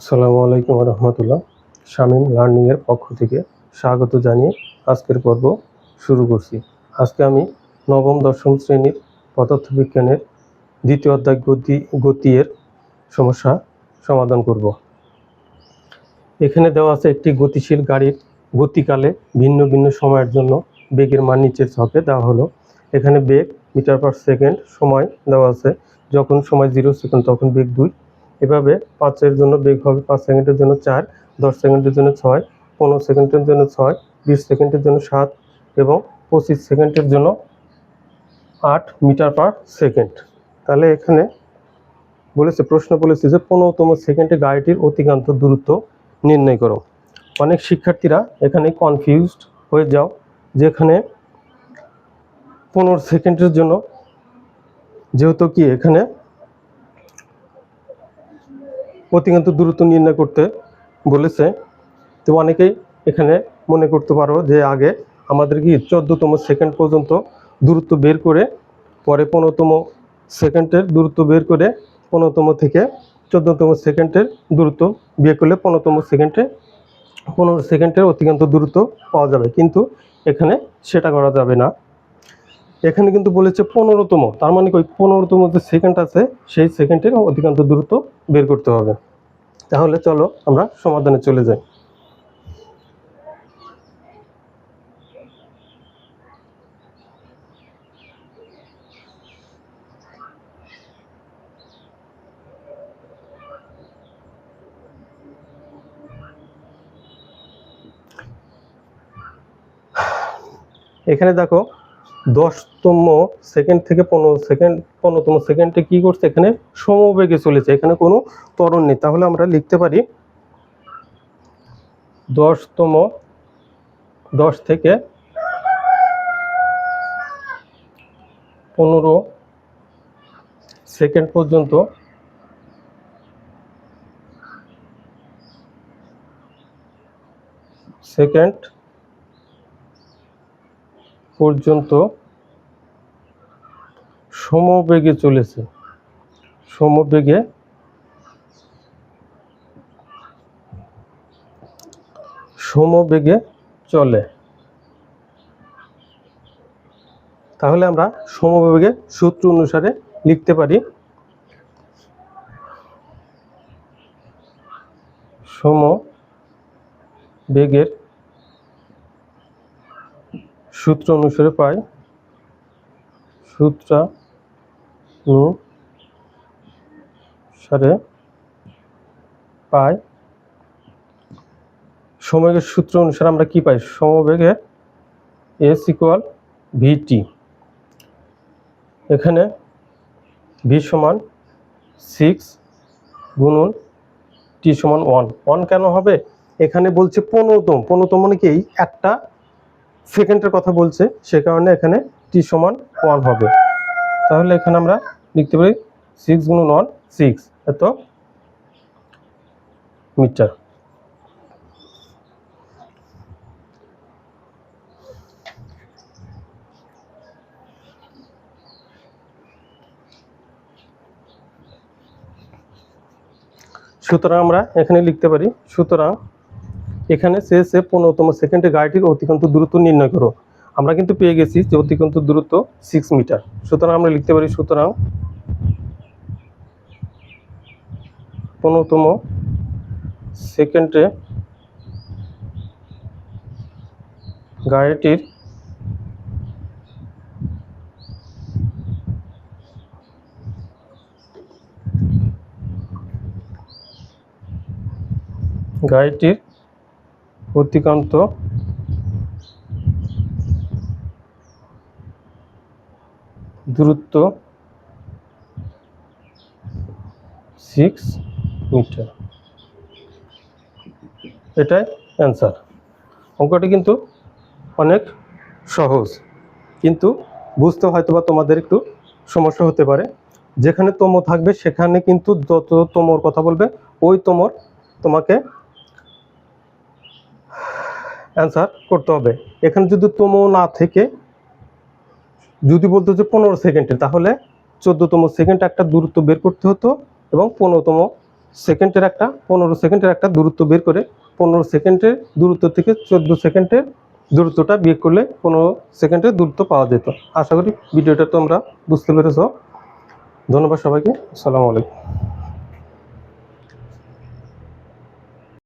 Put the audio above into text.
আসসালামু আলাইকুম রহমতুল্লাহ শামীম লার্নিংয়ের পক্ষ থেকে স্বাগত জানিয়ে আজকের পর্ব শুরু করছি। আজকে আমি নবম, দশম শ্রেণির পদার্থবিজ্ঞানের দ্বিতীয় অধ্যায় গতি গতি এর সমস্যা সমাধান করব। এখানে দেওয়া আছে একটি গতিশীল গাড়ির গতিকালে ভিন্ন ভিন্ন সময়ের জন্য বেগের মান নিচের ছকে দেওয়া হলো। এখানে বেগ মিটার পার সেকেন্ড সময় দেওয়া আছে। যখন সময় জিরো সেকেন্ড, তখন বেগ দুই এভাবে পাঁচের জন্য বেগ হবে পাঁচ সেকেন্ডের জন্য চার, দশ সেকেন্ডের জন্য ছয়, পনেরো সেকেন্ডের জন্য ছয়, বিশ সেকেন্ডের জন্য সাত এবং পঁচিশ সেকেন্ডের জন্য আট মিটার পার সেকেন্ড। তাহলে এখানে বলেছে, প্রশ্ন বলেছে যে পনেরোতম সেকেন্ডে গাড়িটির অতিকান্ত দূরত্ব নির্ণয় করো। অনেক শিক্ষার্থীরা এখানে কনফিউজড হয়ে যাও, যেখানে পনেরো সেকেন্ডের জন্য, যেহেতু কি এখানে অতিক্রান্ত দূরত্ব নির্ণয় করতে বলেছে। তো অনেকেই এখানে মনে করতে পারো যে আগে আমাদের কি চোদ্দোতম সেকেন্ড পর্যন্ত দূরত্ব বের করে, পরে পনেরোতম সেকেন্ডের দূরত্ব বের করে, পনেরোতম থেকে চোদ্দতম সেকেন্ডের দূরত্ব বিয়ে করলে পনেরোতম সেকেন্ডে পনেরো সেকেন্ডের অতিক্রান্ত দূরত্ব পাওয়া যাবে। কিন্তু এখানে সেটা করা যাবে না। এখানে কিন্তু বলেছে পনেরোতম। তার মানে ওই পনেরোতম যে সেকেন্ড আছে, সেই সেকেন্ডের অধিকাংশ দূরত্ব বের করতে হবে। তাহলে চলো আমরা সমাধানে চলে যাই। এখানে দেখো দশতম সেকেন্ড থেকে পনেরো সেকেন্ড পনেরোতম সেকেন্ডে কি করছে? এখানে সমবেগে চলেছে। এখানে কোনো ত্বরণ নেই। তাহলে আমরা লিখতে পারি দশতম দশ থেকে পনেরো সেকেন্ড পর্যন্ত সেকেন্ড পর্যন্ত সমবেগে চলেছে। সমবেগে সমবেগে চলে। তাহলে আমরা সমবেগে সূত্র অনুসারে লিখতে পারি সম বেগের সূত্র অনুসারে পাই। সূত্রা অনুসারে পাই। সমবেগের সূত্র অনুসারে আমরা কি পাই? সমবেগে এস ইকুয়াল ভিটি এখানে ভি সমান সিক্স গুণন টি সমান ওয়ান ওয়ান কেন হবে? এখানে বলছে পনেরোতম। পনেরোতম মানে কি? একটা সেকেন্ডের কথা বলছে, সে কারণে এখানে টি সমান ওয়ান হবে। তাহলে এখানে আমরা লিখতে পারি সিক্স গুণন ওয়ান সিক্স এত মিটার। সুতরাং আমরা এখানে লিখতে পারি, সুতরাং এখানে সে সে পনেরোতম সেকেন্ডে গাড়িটির অতিক্রান্ত দূরত্ব নির্ণয় করো। আমরা কিন্তু পেয়ে গেছি যে অতিক্রান্ত দূরত্ব সিক্স মিটার সুতরাং আমরা লিখতে পারি সুতরাং পনেরোতম সেকেন্ডে গাড়িটির গাড়িটির অতিক্রান্ত। দূরত্ব সিক্স মিটার। এটাই অ্যান্সার অঙ্কটি কিন্তু অনেক সহজ। কিন্তু বুঝতে হয়তো বা তোমাদের একটু সমস্যা হতে পারে। যেখানে তম থাকবে, সেখানে কিন্তু যত তোমর কথা বলবে, ওই তোমর তোমাকে অ্যান্সার করতে হবে। এখানে যদি তম না থেকে, যদি বলতো যে পনেরো সেকেন্ডে, তাহলে চোদ্দতম সেকেন্ড একটা দূরত্ব বের করতে হতো এবং পনেরোতম সেকেন্ডের একটা, পনেরো সেকেন্ডের একটা দূরত্ব বের করে পনেরো সেকেন্ডের দূরত্ব থেকে চোদ্দ সেকেন্ডের দূরত্বটা বিয়োগ করলে পনেরো সেকেন্ডের দূরত্ব পাওয়া যেত। আশা করি ভিডিওটা তোমরা বুঝতে পেরেছ। ধন্যবাদ সবাইকে। আসসালামু আলাইকুম।